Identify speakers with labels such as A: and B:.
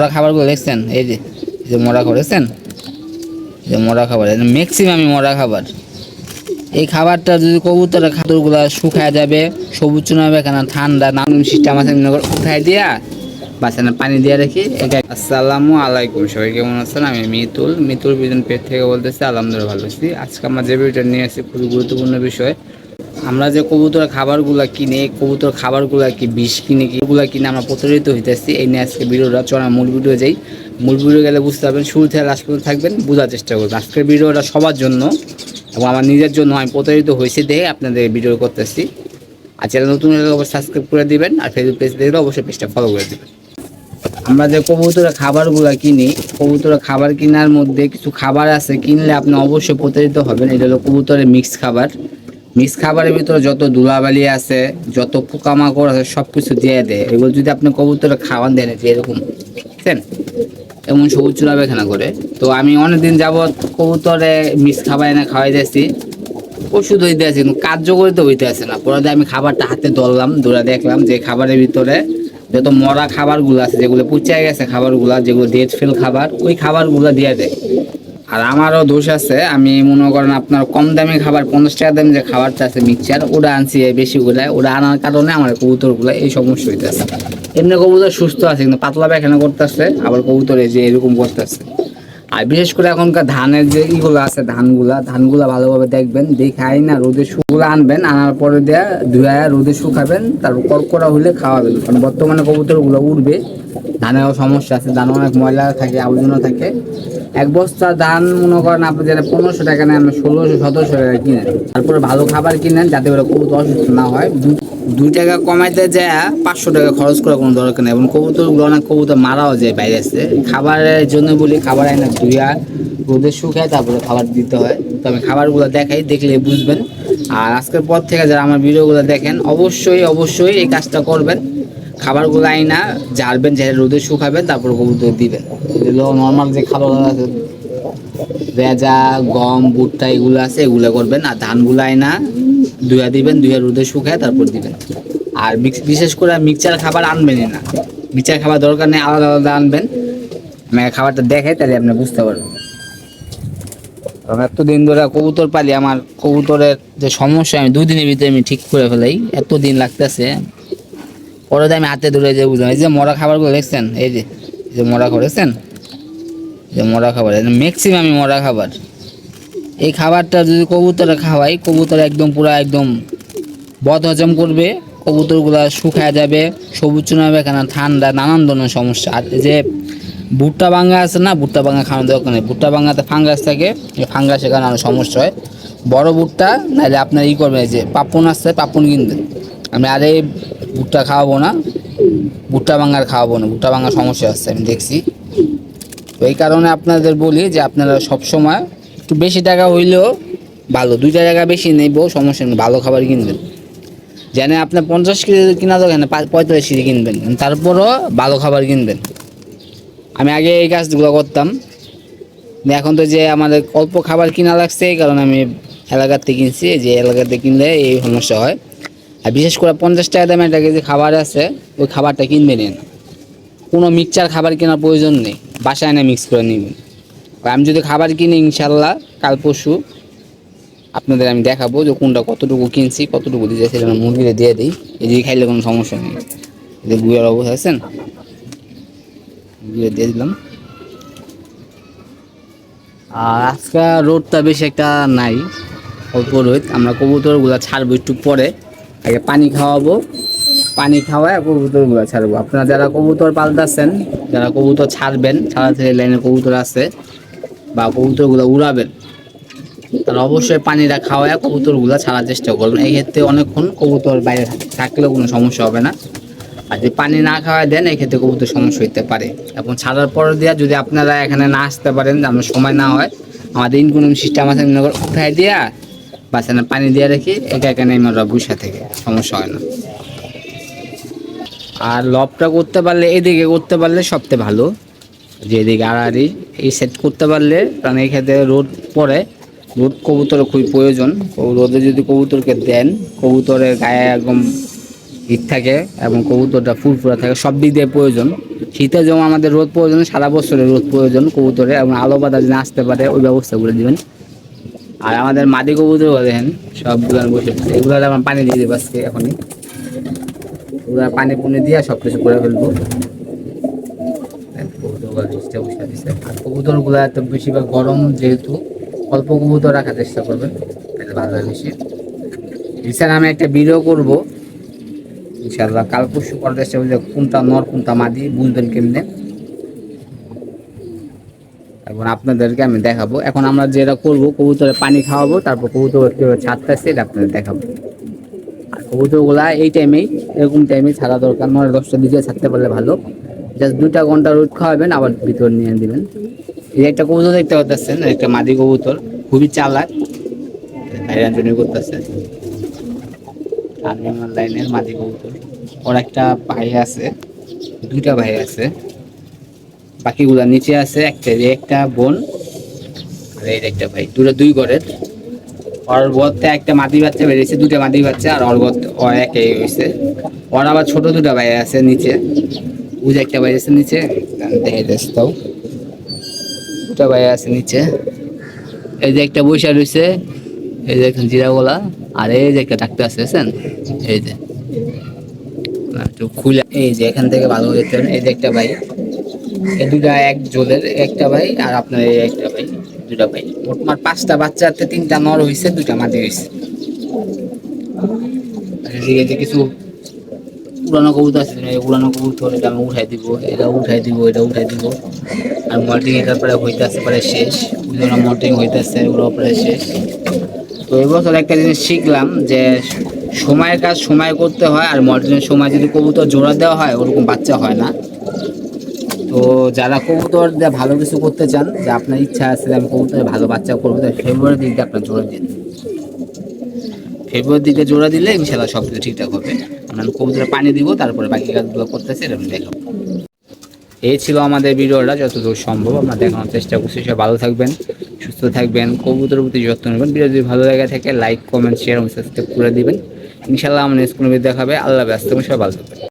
A: মরা খাবারগুলো দেখছেন? এই যে এই যে মরা খাবার, দেখছেন? এই যে মরা খাবার ম্যাক্সিমামই মরা খাবার। এই খাবারটা যদি কবুতরের খাবারগুলো শুকায় যাবে, সবুজ চুন হবে কেন ঠান্ডা, নানুন সিস্টেম আছে উঠাই দিয়া বাসানে পানি দিয়ে রাখি এটা আসসালামু আলাইকুম, সবাই কেমন আছেন? আমি মিতুল। মিতুল বিজন পেট থেকে বলতেছি, আলহামদুলিল্লাহ ভালো আছি। আজকে আমরা যে ভিডিওটা নিয়ে আসছি, খুবই গুরুত্বপূর্ণ বিষয়। আমরা যে কবুতরের খাবারগুলো কিনে, কবুতর খাবারগুলো কি বিষ কিনে, এগুলো কিনে আমরা প্রতারিত হইতেছি, এই নিয়ে আজকে ভিডিওটা চলা মূল ভিডিও যাই। মূল ভিডিও গেলে বুঝতে পারবেন, শুরু থেকে লাস্ট পর্যন্ত থাকবেন, বোঝার চেষ্টা করবেন। আজকের ভিডিওটা সবার জন্য এবং আমার নিজের জন্য আমি প্রতারিত হয়েছি দেখে আপনাদের ভিডিও করতেছি। আর চ্যানেল নতুন হলে অবশ্যই সাবস্ক্রাইব করে দিবেন, আর ফেসবুক পেজ দেখলে অবশ্যই পেজটা ফলো করে দেবেন। আমরা যে কবুতরের খাবারগুলো কিনি, কবুতরের খাবার কেনার মধ্যে কিছু খাবার আছে, কিনলে আপনি অবশ্যই প্রতারিত হবেন। এটা হলো কবুতরের মিক্স খাবার। মিক্স খাবারের ভিতরে যত ধুলাবালি আছে, যত পোকামাকড় আছে সব কিছু দিয়ে দেয়। এগুলো যদি আপনি কবুতরের খাবার দেন এরকম, বুঝছেন? এমন সবুজ চুলাবে এখানে করে। তো আমি অনেকদিন যাবৎ কবুতরে মিক্স খাবার এনে খাওয়াই দিয়েছি ওষুধ হইতে আছে কিন্তু কার্যকরী তো হইতে আছে না। পরে আমি খাবারটা হাতে ধরলাম, ধরে দেখলাম যে খাবারের ভিতরে যত মরা খাবারগুলো আছে, যেগুলো পুচায় গেছে খাবারগুলো, যেগুলো ডেট ফেল খাবার, ওই খাবারগুলো দিয়ে দেয়। আর আমারও দোষ আছে, আমি মনে করেন আপনার কম দামি খাবার, পঞ্চাশ টাকা দামি যে খাবারটা আছে মিক্সচার, ওটা আনছি বেশি গুলায় ওটা আনার কারণে আমার কবুতরগুলো এই সমস্যা হইতেছে। এমনি কবুতর সুস্থ আছে, কিন্তু পাতলা পায়খানা করতেছে, আবার কবুতরে যে এরকম করতেছে। বিশেষ করে এখনকার ধানের যে ইগুলো আছে ধানগুলা ধানগুলা ভালোভাবে দেখবেন দেখাই না রোদে শুকগুলো আনবেন, আনার পরে দেয়া ধুয়া রোদে শুকাবেন, তারপর কড়কড়া হলে খাওয়াবেন। কারণ বর্তমানে কবুতরগুলো উঠবে ধানেরও সমস্যা আছে, ধান অনেক ময়লা থাকে, আবর্জনা থাকে। এক বস্তা ধান, মনে করেন আপনি যেটা পনেরোশো টাকা নেন, ষোলোশো, সতেরোশো টাকা কিনেন। তারপরে ভালো খাবার কিনেন, যাতে করে কবুতর অসুস্থ না হয়। দুই টাকা কমাইতে যায়, পাঁচশো টাকা খরচ করার কোনো দরকার নেই। এবং কবুতরগুলো অনেক কবুতর মারাও যায় বাইরে খাবারের জন্য বলি, খাবার আইনা ধুইয়া রোদে শুকায় তারপরে খাবার দিতে হয়। তো আমি খাবারগুলো দেখাই, দেখলে বুঝবেন। আর আজকের পর থেকে যারা আমার ভিডিওগুলো দেখেন, অবশ্যই অবশ্যই এই কাজটা করবেন। খাবারগুলো আইনা ঝাড়বেন, ঝেড়ে রোদে শুকাবেন, তারপর কবুতর দিবেন। এগুলো নর্মাল যে খাবার আছে, ভেজা, গম, ভুট্টা, এগুলো আছে, এগুলো করবেন। আর ধানগুলো আইনা ধুয়া দিবেন ধুয়া রোদে শুকায় তারপর দিবেন। আর বিশেষ করে মিক্সচার খাবার আনবেনই না। মিক্সচার খাবার দরকার নেই, আলাদা আলাদা আনবেন। আমি খাবারটা দেখে তাহলে আপনি বুঝতে পারবেন। কারণ এতদিন ধরে কবুতর পালি, আমার কবুতরের যে সমস্যা, আমি দুই দিনের ভিতরে আমি ঠিক করে ফেলাই। এত দিন লাগতেছে। পরে আমি হাতে ধরে যে বুঝলাম, এই যে মরা খাবারগুলো দেখছেন? এই যে মরা দেখছেন? যে মরা খাবার ম্যাক্সিমামই মরা খাবার। এই খাবারটা যদি কবুতরে খাওয়াই, কবুতর একদম পুরো একদম বদ হজম করবে, কবুতরগুলো শুকায় যাবে, সবুজ হবে কেন ঠান্ডা, নানান ধরনের সমস্যা। আর যে ভুট্টা ভাঙ্গা আছে না, ভুট্টা ভাঙ্গা খাওয়ানোর দরকার নেই। ভুট্টা ভাঙ্গাতে ফাঙ্গাস থাকে ফাঙ্গাসের কারণে আরও সমস্যা হয়। বড় ভুট্টা নাহলে আপনার ই করবেন এই যে পাপুন আসছে পাপুন কিনতে। আমি আর ভুট্টা খাওয়াবো না, ভুট্টা ভাঙ্গার খাওয়াবো না, ভুট্টা ভাঙ্গার সমস্যা আসছে আমি দেখছি। তো এই কারণে আপনাদের বলি যে আপনারা সবসময় একটু বেশি টাকা হইলেও ভালো, দুইটা টাকা বেশি নেব সমস্যা নেই, ভালো খাবার কিনবেন। যেন আপনার পঞ্চাশ কেজি কিনা দোকানে পঁয়তাল্লিশ কেজি কিনবেন। তারপরও ভালো খাবার কিনবেন। আমি আগে এই কাজগুলো করতাম। এখন তো যে আমাদের অল্প খাবার কিনা লাগছে, এই কারণে আমি এলাকাতে কিনছি যে এলাকাতে কিনলে এই সমস্যা হয়। আর বিশেষ করে পঞ্চাশ টাকা দামে একটা কেজি খাবার আছে, ওই খাবারটা কিনবেন না। কোনো মিক্সচার খাবার কেনার প্রয়োজন নেই, বাসায় এনে মিক্স করে নেবেন। আমি যদি খাবার কিনি, ইনশাল্লাহ, কাল পরশু আপনাদের আমি দেখাবো যে কোনটা কতটুকু কিনছি, কতটুকু দিয়ে সেটা আমি মুরগিতে দিয়ে দিই। এদিকে খাইলে কোনো সমস্যা নেই। যে গুয়ের অবস্থা আছেন গুয়ে দিয়ে দিলাম। আর আজকে রোদটা বেশি একটা নাই, অল্প রোদ। আমরা কবুতরগুলো ছাড়বো একটু পরে। আগে পানি খাওয়াবো, পানি খাওয়ায় কবুতরগুলো ছাড়বো। আপনারা যারা কবুতর পাল্টাচ্ছেন যারা কবুতর ছাড়বেন ছাড়া থেকে লাইনে কবুতর আছে বা কবুতরগুলো উড়াবেন তারা অবশ্যই পানিটা খাওয়ায় কবুতরগুলো ছাড়ার চেষ্টা করবেন। এই ক্ষেত্রে অনেকক্ষণ কবুতর বাইরে থাকলেও কোনো সমস্যা হবে না। আর যদি পানি না খাওয়ায় দেন, এই ক্ষেত্রে কবুতর সমস্যা হইতে পারে। এবং ছাড়ার পর দিয়ে যদি আপনারা এখানে না আসতে পারেন আপনার সময় না হয়, আমাদের ইনকোনম সিস্টেম আছে মনে উঠাই দিয়া বাস এখানে পানি দিয়ে রেখে একা এখানে আমরা বসে থেকে, সমস্যা হয় না। আর লবটা করতে পারলে, এদিকে করতে পারলে সবচেয়ে ভালো। যে এদিকে আড়াআড়ি এই সেট করতে পারলে কারণ এই ক্ষেত্রে রোদ পড়ে। রোদ কবুতরের খুবই প্রয়োজন। রোদে যদি কবুতরকে দেন, কবুতরের গায়ে একদম হিট থাকে এবং কবুতরটা ফুরফুরা থাকে, সব দিক দিয়ে প্রয়োজন। শীতের যেমন আমাদের রোদ প্রয়োজন, সারা বছরের রোদ প্রয়োজন কবুতরে এবং আলো বাতাস যেন আসতে পারে, ওই ব্যবস্থা করে দিবেন। আর আমাদের মাদি কবুতর দেখেন সবগুলো বসে আছে। এগুলো আমার পানি দিয়ে দেবো আজকে এখনই। ওগুলো পানি পুনি দিয়ে সব কিছু করে ফেলব। কবুতরগুলো নিচে বসে। আর কবুতরগুলো এত বেশিরভাগ গরম যেহেতু, অল্প কবুতর রাখার চেষ্টা করবেন। বেশি রিসার আমি একটা ভিডিও কাল পরশু করার চেষ্টা কোনটা নর, কোনটা মাদি, বুঝবেন কেমনে। আপনাদেরকে আমি দেখাবো। এখন আমরা যেটা করব, কবুতরে পানি খাওয়াবো, তারপর কবুতর কীভাবে ছাড়তেছে এটা আপনাদের দেখাবো। আর কবুতরগুলা এই টাইমেই এরকম টাইমেই ছাড়া দরকার, নয় দশটার দিকে ছাড়তে পারলে ভালো। জাস্ট দুটা ঘণ্টা রোদ খাওয়াবেন, আবার ভিতর নিয়ে দিবেন। এই একটা কবুতর দেখতে পাচ্ছেন একটা মাদি কবুতর, খুবই চালাক ভাইরাঞ্জনী করতেছে। লাইনের মাদি কবুতর। ওর একটা ভাই আছে, দুইটা ভাই আছে। বাকিগুলা নিচে আছে, একটা একটা বোন, আর এই একটা ভাই। দুটো দুই ঘরের। ওর গর্তে একটা মাদি বাচ্চা বেরিয়েছে দুটো মাদি বাচ্চা, আর ওর গর্তে ও একই হয়েছে। ওর আবার ছোট দুটা ভাই আছে নিচে। ওই একটা ভাই আছে নিচে দেখে যাচ্ছে তাও দুটা ভাই আছে নিচে। এই যে একটা বৈশা রয়েছে, এই যে একটা জিরাগোলা আর এই যে একটা ডাক্তার আছে এই যে। একটু খুলে। এই যে এখান থেকে ভালো দেখতে পারেন, এই যে একটা ভাই। এই দুটা এক জোলের একটা ভাই, আর আপনার এই একটা ভাই, দুটা ভাই। মোট মার পাঁচটা বাচ্চাতে তিনটা নর হয়েছে দুটা মাদি হয়েছে কিছু পুরানো কবুতর আছে এই পুরানো কবুতর এটা আমি উঠাই দিব, এটা উঠাই দিব, এটা উঠাই দিব। আর মল্টিং এটার পরে হইতে আসতে পারে শেষ ওগুলো মল্টিং হইতে আসছে ওগুলো পরে শেষ। তো এবছর একটা জিনিস শিখলাম যে সময়ের কাজ সময় করতে হয়, আর মল্টিংয়ের সময় যদি কবুতর জোড়া দেওয়া হয়, ওরকম বাচ্চা হয় না। তো যারা কবুতর দিয়ে ভালো কিছু করতে চান, যে আপনার ইচ্ছা আছে যে আমি কবুতরে ভালো বাচ্চা করব তাই ফেব্রুয়ারির দিকে আপনার জোড়া দিন। ফেব্রুয়ারির দিকে জোড়া দিলে ইনশাল্লাহ সব কিছু ঠিকঠাক হবে। আমরা কবুতরে পানি দিব, তারপরে বাকি কাজগুলো করতেছে, এরকম দেখো এই ছিল আমাদের ভিডিওটা, যতদূর সম্ভব আমরা দেখানোর চেষ্টা করছি। সব ভালো থাকবেন, সুস্থ থাকবেন, কবুতরের প্রতি যত্ন নেবেন। ভিডিও যদি ভালো লাগে থাকে লাইক কমেন্ট শেয়ার এবং সাবস্ক্রাইব করে দিবেন। ইনশাল্লাহ আমার স্কুল দেখাবে। আল্লাহ ব্যস্ত সবাই ভালো থাকবেন।